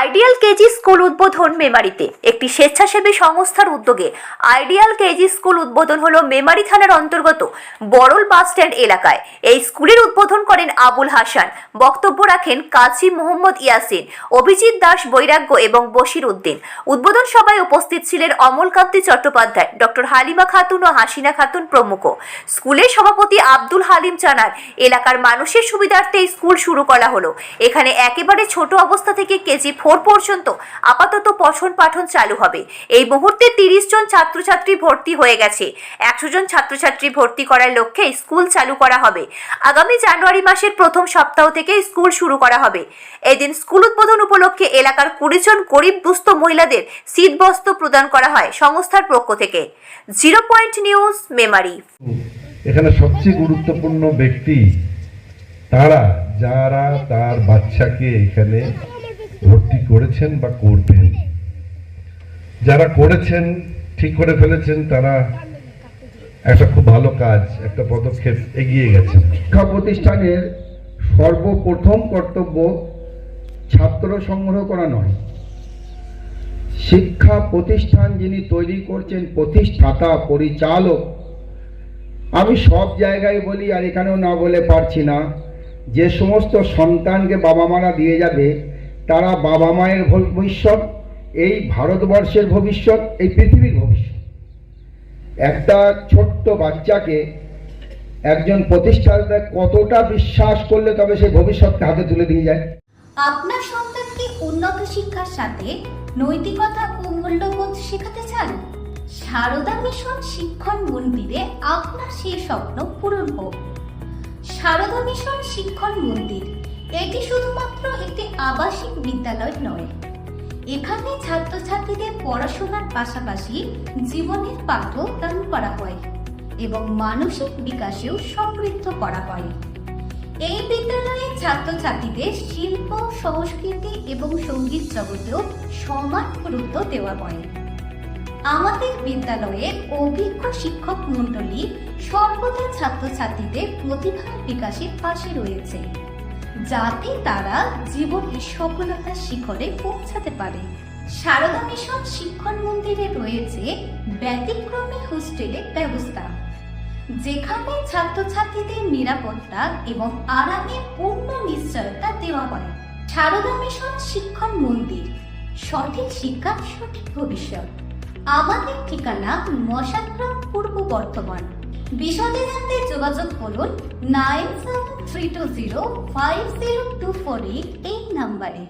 Ideal KG school উদ্বোধন মেমারিতে। একটি স্বেচ্ছাসেবী সংস্থার উদ্যোগে আইডিয়াল কেজি স্কুল উদ্বোধন হলো মেমারি থানার অন্তর্গত বড়ল বাস স্ট্যান্ড এলাকায়। এই স্কুলের উদ্বোধন করেন আবুল হাসান। বক্তব্য রাখেন কাজী মোহাম্মদ ইয়াসিন, অভিজিৎ দাস বৈরাগ্য এবং বশির উদ্দিন। উদ্বোধন সভায় উপস্থিত ছিলেন অমলকান্তি চট্টোপাধ্যায়, ডক্টর হালিমা খাতুন ও হাসিনা খাতুন প্রমুখ। স্কুলের সভাপতি আব্দুল হালিম জানান, এলাকার মানুষের সুবিধার্থে স্কুল শুরু করা হলো। এখানে একেবারে ছোট অবস্থা থেকে কেজি ফোর পর্যন্ত আপাতত পঠন পাঠন চালু হবে। এই মুহূর্তে তিরিশ জন ছাত্রছাত্রী ভর্তি হয়ে গেছে। একশো জন ছাত্রছাত্রী ভর্তি করার লক্ষ্যে স্কুল চালু করা হবে। আগামী জানুয়ারি মাসের প্রথম সপ্তাহ থেকে স্কুল শুরু করা হবে। এদিন স্কুল উদ্বোধন উপলক্ষে এলাকার কুড়ি জন গরিব দুস্থ মহিলাদের শীতবস্ত্র প্রদান করা হয় সংস্থার পক্ষ থেকে। Zero point news, Memari. এখানে সবচেয়ে গুরুত্বপূর্ণ ব্যক্তি তারা, যারা তার বাচ্চাকে এখানে ভর্তি করেছেন বা করবেন? যারা করেছেন, ঠিক করে ফেলেছেন, তারা একটা খুব ভালো কাজ, একটা পদক্ষেপ এগিয়ে গেছেন শিক্ষা প্রতিষ্ঠানের সর্বপ্রথম কর্তব্য ছাত্র সংগ্রহ করা নয়। শিক্ষা প্রতিষ্ঠান যিনি তৈরি করছেন, প্রতিষ্ঠাতা, পরিচালক, আমি সব জায়গায় বলি আর এখানেও না বলে পারছি না, যে সমস্ত সন্তানকে বাবা মারা দিয়ে যাবে তারা বাবা মায়ের ভবিষ্যৎ, এই ভারতবর্ষের ভবিষ্যৎ, এই পৃথিবীর ভবিষ্যৎ। একটা ছোট্ট বাচ্চাকে একজন প্রতিষ্ঠাতা কতটা বিশ্বাস করলে তবে সেই ভবিষ্যৎকে হাতে তুলে দিয়ে যায়? আপনার সন্তানকে উন্নত শিক্ষার সাথে নৈতিকতা ও মূল্যবোধ শেখাতে চান? সারদা মিশন শিক্ষণ মন্দিরে আপনার সেই স্বপ্ন পূরণ হোক। সারদা মিশন শিক্ষণ মন্দির আবাসিক বিদ্যালয় নয়। এখানে ছাত্রছাত্রীদের পড়াশোনার পাশাপাশি জীবনের পাঠও দান করা হয় এবং মানসিক বিকাশেও সমৃদ্ধ করা হয়। এই বিদ্যালয়ে ছাত্রছাত্রীদের শিল্প, সংস্কৃতি এবং সংগীত জগতেও সমান গুরুত্ব দেওয়া হয়। আমাদের বিদ্যালয়ে অভিজ্ঞ শিক্ষক মণ্ডলী সর্বদা ছাত্রছাত্রীদের প্রতিভার বিকাশের পাশে রয়েছে। যাতে তারা জীবনের সফলতার শিখরে পৌঁছাতে পারে। সারদা মিশন শিক্ষণ মন্দিরে রয়েছে ব্যতিক্রমী হোস্টেলের ব্যবস্থা। যেখানে ছাত্রছাত্রীদের নিরাপত্তা এবং আরামে পূর্ণ নিশ্চয়তা দেওয়া হয়। সারদা মিশন শিক্ষণ মন্দির, সঠিক শিক্ষা, সঠিক ভবিষ্যৎ। আমাদের ঠিকানা মশাগ্রাম পূর্ব বর্ধমান। বিশদে জানতে যোগাযোগ করুন nine seven three two zero five zero two four eight এই নাম্বারে।